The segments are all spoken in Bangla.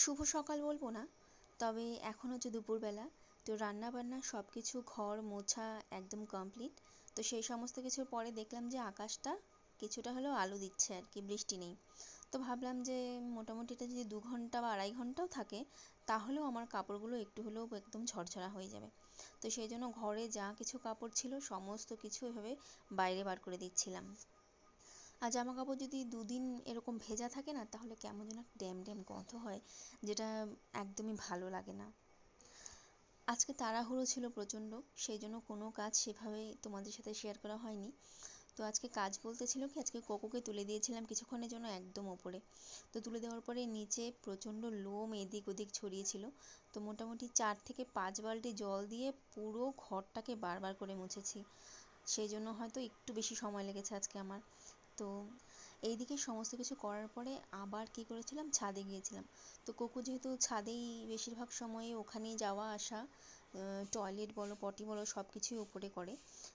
শুভ সকাল বলব না, তবে এখন হচ্ছে দুপুরবেলা, তো রান্না বান্না সব কিছু ঘর, মোছা একদম কমপ্লিট তো সেই সমস্ত কিছুর পরে দেখলাম যে আকাশটা কিছুটা হলেও আলো দিচ্ছে আর কি, বৃষ্টি নেই। তো ভাবলাম যে মোটামুটি এটা যদি দু ঘণ্টা বা আড়াই ঘন্টাও থাকে, তাহলেও আমার কাপড়গুলো একটু হলেও একদম ঝরঝরা হয়ে যাবে। তো সেই জন্য ঘরে যা কিছু কাপড় ছিল, সমস্ত কিছু এভাবে বাইরে বার করে দিচ্ছিলাম। আর জামা কাপড় যদি দুদিন এরকম ভেজা থাকে না, তাহলে কেমন যেন ড্যাম ড্যাম গন্ধ হয়, যেটা একদমই ভালো লাগে না। আজকে তাড়াহুড়ো ছিল প্রচণ্ড, সেই জন্য কোনো কাজ সেভাবে তোমাদের সাথে শেয়ার করা হয়নি। তো আজকে কাজ বলতে ছিল কি, আজকে কোকোকে তুলে দিয়েছিলাম কিছুক্ষণের জন্য একদম ওপরে। তো তুলে দেওয়ার পরে নিচে প্রচণ্ড লোম এদিক ওদিক ছড়িয়েছিল তো মোটামুটি চার থেকে পাঁচ বালতি জল দিয়ে পুরো ঘরটাকে বারবার করে মুছেছি। সেই জন্য হয়তো একটু বেশি সময় লেগেছে আজকে আমার। তো এইদিকে সমস্ত কিছু করার পরে আবার কী করেছিলাম? ছাদে গিয়েছিলাম। তো কোকো যেহেতু ছাদেই বেশিরভাগ সময়ে ওখানেই যাওয়া, আসা টয়লেট বলো পটি বলো সব কিছুই ওপরে করে।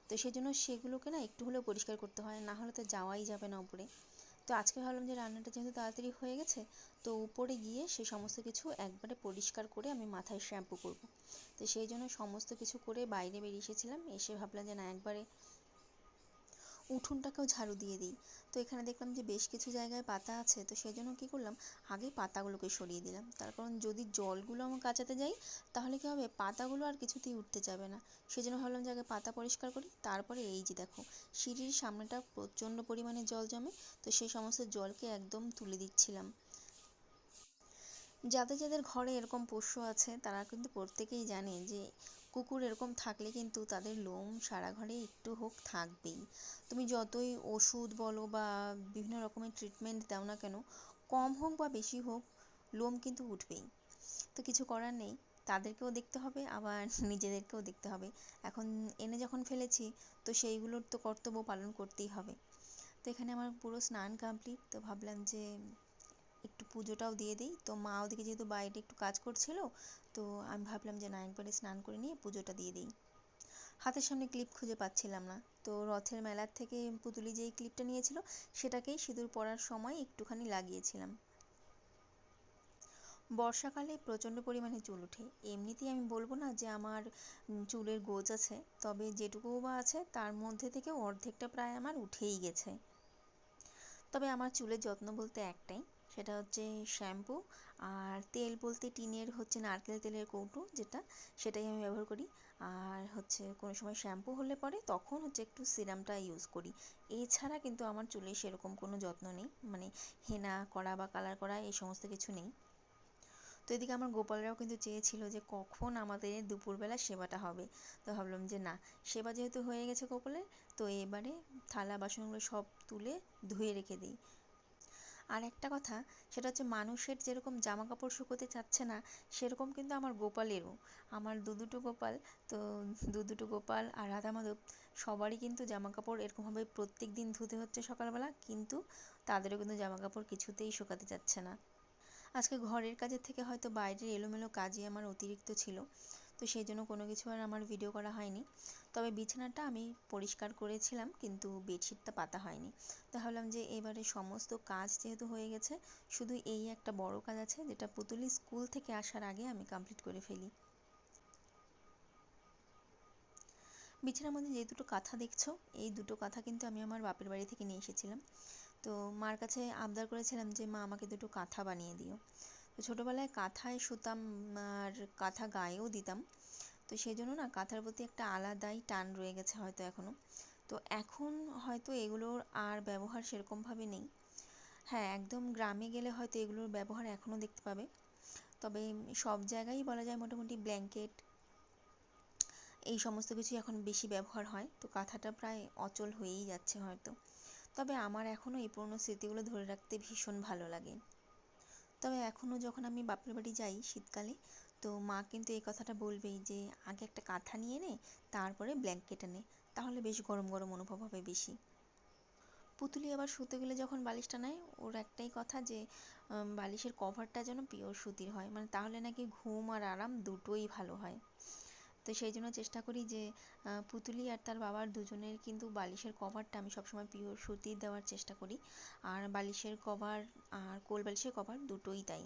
তো সেই জন্য সেগুলোকে না একটু হলেও পরিষ্কার করতে হয়, না হলে তো যাওয়াই যাবে না ওপরে তো আজকে ভাবলাম যে রান্নাটা যেহেতু তাড়াতাড়ি হয়ে গেছে, তো উপরে গিয়ে সে সমস্ত কিছু একবারে পরিষ্কার করে আমি মাথায় শ্যাম্পু করব। তো সেই জন্য সমস্ত কিছু করে বাইরে বেরিয়ে এসেছিলাম। এসে ভাবলাম যে না, একবারে উঠোনটাকেও ঝাড়ু দিয়ে দিই। তো এখানে দেখলাম যে বেশ কিছু জায়গায় পাতা আছে, তো সেই জন্য কী করলাম, আগে পাতাগুলোকে সরিয়ে দিলাম। তার কারণ যদি জলগুলো আমার কাচাতে যাই, তাহলে কী হবে, পাতাগুলো আর কিছুতেই উঠতে যাবে না। সেই জন্য ভাবলাম যে আগে পাতা পরিষ্কার করি, তারপরে এই যে দেখো, সিঁড়ির সামনেটা প্রচণ্ড পরিমাণে জল জমে, তো সেই সমস্ত জলকে একদম তুলে দিচ্ছিলাম। যাদের যাদের ঘরে এরকম পোষ্য আছে, তারা কিন্তু প্রত্যেকেই জানে যে কুকুর এরকম থাকলে কিন্তু তাদের লোম সারা ঘরে একটু হোক থাকবেই। তুমি যতই ওষুধ বলো বা বিভিন্ন রকমের ট্রিটমেন্ট দাও না কেন, কম হোক বা বেশি হোক, লোম কিন্তু উঠবেই। তো কিছু করার নেই, তাদেরকেও দেখতে হবে, আবার নিজেদেরকেও দেখতে হবে। এখন এনে যখন ফেলেছি, তো সেইগুলোর তো কর্তব্য পালন করতেই হবে। তো এখানে আমার পুরো স্নান কমপ্লিট তো ভাবলাম যে একটু পুজোটাও দিয়ে দিই। তো মা ওদিকে যেহেতু বাইরে একটু কাজ করছিল, তো আমি ভাবলাম যে না একবারে স্নান করে নিয়ে পুজোটা দিয়ে দিই। হাতের সামনে ক্লিপ খুঁজে পাচ্ছিলাম না। তো রথের মেলার থেকে পুতুলি যেই ক্লিপটা নিয়েছিল, সেটাকেই সিঁদুর পরার সময় একটুখানি লাগিয়েছিলাম। বর্ষাকালে প্রচণ্ড পরিমাণে চুল ওঠে। এমনিতেই আমি বলব না যে আমার চুলের গোছ আছে, তবে যেটুকু বা আছে, তার মধ্যে থেকে অর্ধেকটা প্রায় আমার উঠেই গেছে। তবে আমার চুলের যত্ন বলতে একটাই সেটা হচ্ছে শ্যাম্পু আর তেল বলতে টিনের হচ্ছে নারকেল তেলের কৌটো যেটা, সেটাই আমি ব্যবহার করি। আর হচ্ছে কোনো সময় শ্যাম্পু হলে পরে তখন হচ্ছে একটু সিরামটা ইউজ করি। এছাড়া কিন্তু আমার চুলে সেরকম কোনো যত্ন নেই। মানে হেনা করা বা কালার করা এই সমস্ত কিছু নেই। তো এদিকে আমার গোপালরাও কিন্তু চেয়েছিল যে কখন আমাদের দুপুরবেলা সেবাটা হবে। তো ভাবলাম যে না, সেবা যেহেতু হয়ে গেছে গোপালের, তো এবারে থালা বাসনগুলো সব তুলে ধুয়ে রেখে দিই। আর একটা কথা, সেটা হচ্ছে মানুষের যেরকম জামা কাপড় শুকোতে চাচ্ছে না, সেরকম কিন্তু আমার গোপালেরও। আমার দু দুটো গোপাল, তো দু দুটো গোপাল আর রাধা মাধব, সবারই কিন্তু জামা কাপড় এরকমভাবে প্রত্যেক দিন ধুতে হচ্ছে সকালবেলা, কিন্তু তাদেরও কিন্তু জামা কাপড় কিছুতেই শুকাতে চাচ্ছে না। আজকে ঘরের কাজের থেকে হয়তো বাইরের এলোমেলো কাজই আমার অতিরিক্ত ছিল। তো সেই জন্য কোনো কিছু আর আমার ভিডিও করা হয়নি। তবে বিছানাটা আমি পরিষ্কার করেছিলাম, কিন্তু বেডশিটটা পাতা হয়নি। তো ভাবলাম যে এবারে সমস্ত কাজ যেহেতু হয়ে গেছে, শুধু এই একটা বড় কাজ আছে, যেটা পুতুলি স্কুল থেকে আসার আগে আমি কমপ্লিট করে ফেলি। বিছানার মধ্যে যে দুটো কাঁথা দেখছ, এই দুটো কাঁথা কিন্তু আমি আমার বাপের বাড়ি থেকে নিয়ে এসেছিলাম। তো মার কাছে আবদার করেছিলাম যে, মা, আমাকে দুটো কাঁথা বানিয়ে দিও। ছোটোবেলায় কাঁথায় শুতাম আর কাঁথা গায়েও দিতাম। তো সেই জন্য না কাঁথার প্রতি একটা আলাদাই টান রয়ে গেছে হয়তো এখনও তো এখন হয়তো এগুলোর আর ব্যবহার সেরকমভাবে নেই। হ্যাঁ একদম গ্রামে গেলে হয়তো এগুলোর ব্যবহার এখনও দেখতে পাবে। তবে সব জায়গায়ই বলা যায় মোটামুটি ব্ল্যাঙ্কেট এই সমস্ত কিছুই এখন বেশি ব্যবহার হয়। তো কাঁথাটা প্রায় অচল হয়েই যাচ্ছে হয়তো। তবে আমার এখনও এই পুরনো স্মৃতিগুলো ধরে রাখতে ভীষণ ভালো লাগে। তবে এখনও যখন আমি বাপের বাড়ি যাই শীতকালে, তো মা কিন্তু এই কথাটা বলবেই যে, আগে একটা কাঁথা নিয়ে নে, তারপরে ব্ল্যাঙ্কেট নে, তাহলে বেশ গরম গরম অনুভব হবে বেশি। পুতুলি আবার শুতে গেলে যখন বালিশটা নেয়, ওর একটাই কথা যে বালিশের কভারটা যেন পিওর সুতির হয় মানে তাহলে নাকি ঘুম আর আরাম দুটোই ভালো হয়। তো সেই জন্য চেষ্টা করি যে পুতুলি আর তার বাবার দুজনের কিন্তু বালিশের কভারটা আমি সবসময় পিওর সুতির দেওয়ার চেষ্টা করি। আর বালিশের কভার আর কোল বালিশের কভার দুটোই তাই।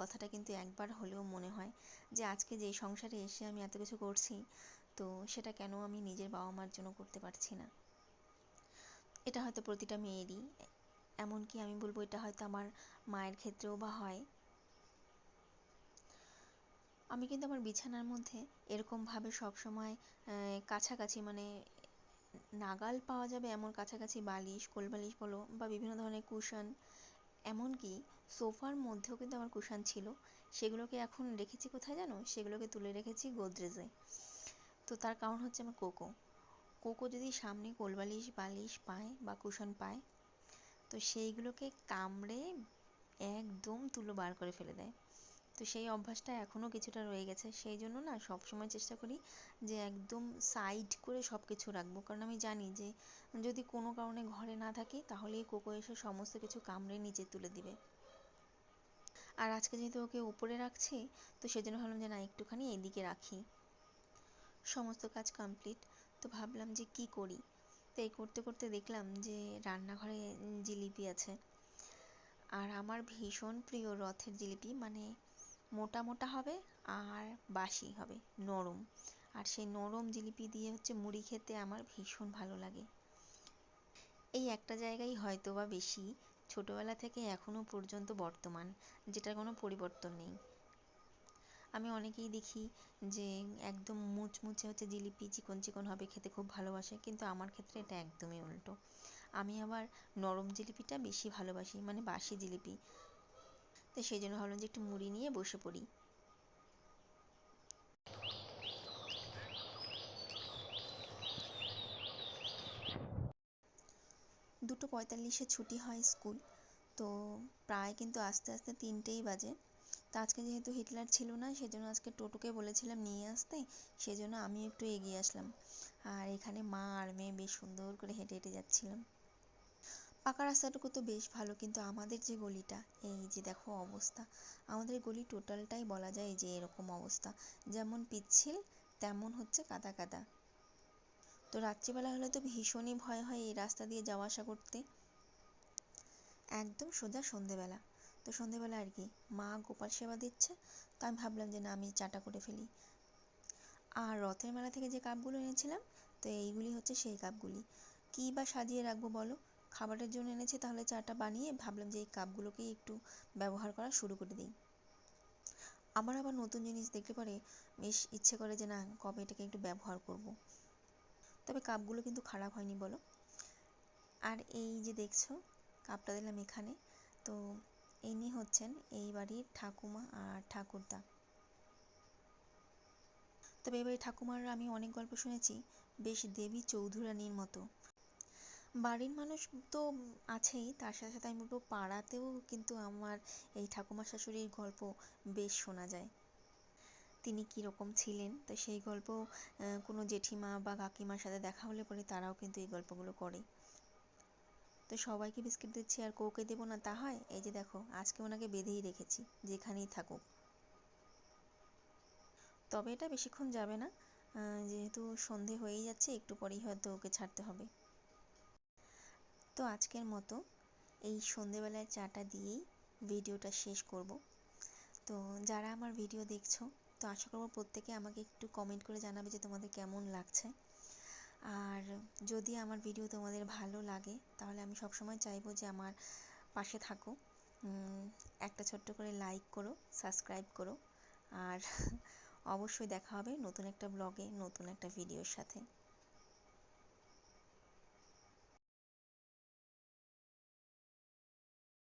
কথাটা কিন্তু একবার হলেও মনে হয় যে আজকে যে সংসারে এসে আমি এত কিছু করছি, তো সেটা কেন আমি নিজের বাবা মার জন্য করতে পারছি না? এটা হয়তো প্রতিটা মেয়েরই, এমনকি আমি বলব এটা হয়তো আমার মায়ের ক্ষেত্রেও বা হয়। আমি কিন্তু আমার বিছানার মধ্যে এরকমভাবে সবসময় কাছাকাছি মানে নাগাল পাওয়া যাবে এমন কাছাকাছি বালিশ, কোলবালিশ বলো বা বিভিন্ন ধরনের কুশন এমনকি সোফার মধ্যেও কিন্তু আমার কুশান ছিল। সেগুলোকে এখন রেখেছি কোথায় জানো? সেগুলোকে তুলে রেখেছি গোদরেজে। তো তার কারণ হচ্ছে আমার কোকো। কোকো যদি সামনে কোলবালিশ, বালিশ পায় বা কুশন পায়, তো সেইগুলোকে কামড়ে একদম তুলো বার করে ফেলে দেয়। তো সেই অভ্যাসটা এখনও কিছুটা রয়ে গেছে। সেই জন্য না সবসময় চেষ্টা করি যে একদম সাইড করে সব কিছু রাখব। কারণ আমি জানি যে যদি কোনো কারণে ঘরে না থাকি তাহলেই কোকো এসে সমস্ত কিছু কামড়ে নিচে তুলে দিবে। আর আজকে যেহেতু ওকে উপরে রাখছি, তো সেজন্য ভাবলাম যে না, একটুখানি এদিকে রাখি। সমস্ত কাজ কমপ্লিট তো ভাবলাম যে কি করি? তো এই করতে করতে দেখলাম যে রান্নাঘরে জিলিপি আছে। আর আমার ভীষণ প্রিয় রথের জিলিপি মানে মোটা মোটা হবে আর বাসি হবে, নরম। আর সেই নরম জিলিপি দিয়ে হচ্ছে মুড়ি খেতে আমার ভীষণ ভালো লাগে। এই একটা জায়গায় হয়তো বা বেশি, ছোটোবেলা থেকে এখনও পর্যন্ত বর্তমান, যেটার কোনো পরিবর্তন নেই। আমি অনেকেই দেখি যে একদম মুচমুচে হচ্ছে জিলিপি চিকন চিকন হবে, খেতে খুব ভালোবাসে, কিন্তু আমার ক্ষেত্রে এটা একদমই উল্টো। আমি আবার নরম জিলিপিটা বেশি ভালোবাসি মানে বাসি জিলিপি। তো সেই জন্য ভাবলাম যে একটু মুড়ি নিয়ে বসে পড়ি। দুটো পঁয়তাল্লিশে ছুটি হয় স্কুল, তো প্রায় কিন্তু আস্তে আস্তে তিনটেই বাজে। তো আজকে যেহেতু হিটলার ছিল না, সেজন্য আজকে টোটোকে বলেছিলাম নিয়ে আসতে, সেজন্য আমি একটু এগিয়ে আসলাম। আর এখানে মা আর মেয়ে বেশ সুন্দর করে হেঁটে হেঁটে যাচ্ছিলাম। পাকা রাস্তাটুকু তো বেশ ভালো, কিন্তু আমাদের যে গলিটা, এই যে দেখো অবস্থা। আমাদের গলি টোটালটাই বলা যায় যে এরকম অবস্থা। যেমন পিচ্ছিল, তেমন হচ্ছে কাদা কাদা। তো রাত্রিবেলা হলে তো ভীষণই ভয় হয় এই রাস্তা দিয়ে যাওয়া আসা করতে। একদম সোজা সন্ধেবেলা। তো সন্ধেবেলা আর কি, মা গোপাল সেবা দিচ্ছে, তো আমি ভাবলাম যে না, আমি চাটা করে ফেলি। আর রথের মেলা থেকে যে কাপগুলো এনেছিলাম, তো এইগুলি হচ্ছে সেই কাপগুলি। কী বা সাজিয়ে রাখব বলো? খাবারের জন্য এনেছি, তাহলে চাটা বানিয়ে ভাবলাম যে এই কাপগুলোকেই একটু ব্যবহার করা শুরু করে দিই। আমার আবার নতুন জিনিস দেখলে পরে, বেশ ইচ্ছে করে যে না, কবে এটাকে একটু ব্যবহার করব। তবে কাপগুলো কিন্তু খারাপ হয়নি বলো। আর এই যে দেখছ, কাপটা দিলাম এখানে। তো ইনি হচ্ছেন এই বাড়ির ঠাকুমা আর ঠাকুরদা। তবে এই বাড়ির ঠাকুমার আমি অনেক গল্প শুনেছি, বেশ দেবী চৌধুরানীর মতো। বাড়ির মানুষ তো আছেই, তার সাথে সাথে আমি বলব পাড়াতেও কিন্তু আমার এই ঠাকুমা শাশুড়ির গল্প বেশ শোনা যায়। তিনি কীরকম ছিলেন? তো সেই গল্প কোনো জেঠিমা বা কাকিমার সাথে দেখা হলে পরে তারাও কিন্তু এই গল্পগুলো করে। তো সবাইকে বিস্কিট দিচ্ছি আর কৌকে দেবো না, তা হয়? এই যে দেখো, আজকে ওনাকে বেঁধেই রেখেছি, যেখানেই থাকুক। তবে এটা বেশিক্ষণ যাবে না যেহেতু সন্ধে হয়েই যাচ্ছে, একটু পরেই হয়তো ওকে ছাড়তে হবে। তো আজকের মতো। এই সন্ধেবেলার চাটা দিয়েই ভিডিওটা শেষ করব। তো যারা আমার ভিডিও দেখছ, তো আশা করব প্রত্যেকে আমাকে একটু কমেন্ট করে জানাবে যে তোমাদের কেমন লাগছে। আর যদি আমার ভিডিও তোমাদের ভালো লাগে, তাহলে আমি সবসময় চাইব যে আমার পাশে থাকো। একটা ছোট্ট করে লাইক করো সাবস্ক্রাইব করো। আর অবশ্যই দেখা হবে নতুন একটা ব্লগে নতুন একটা ভিডিওর সাথে।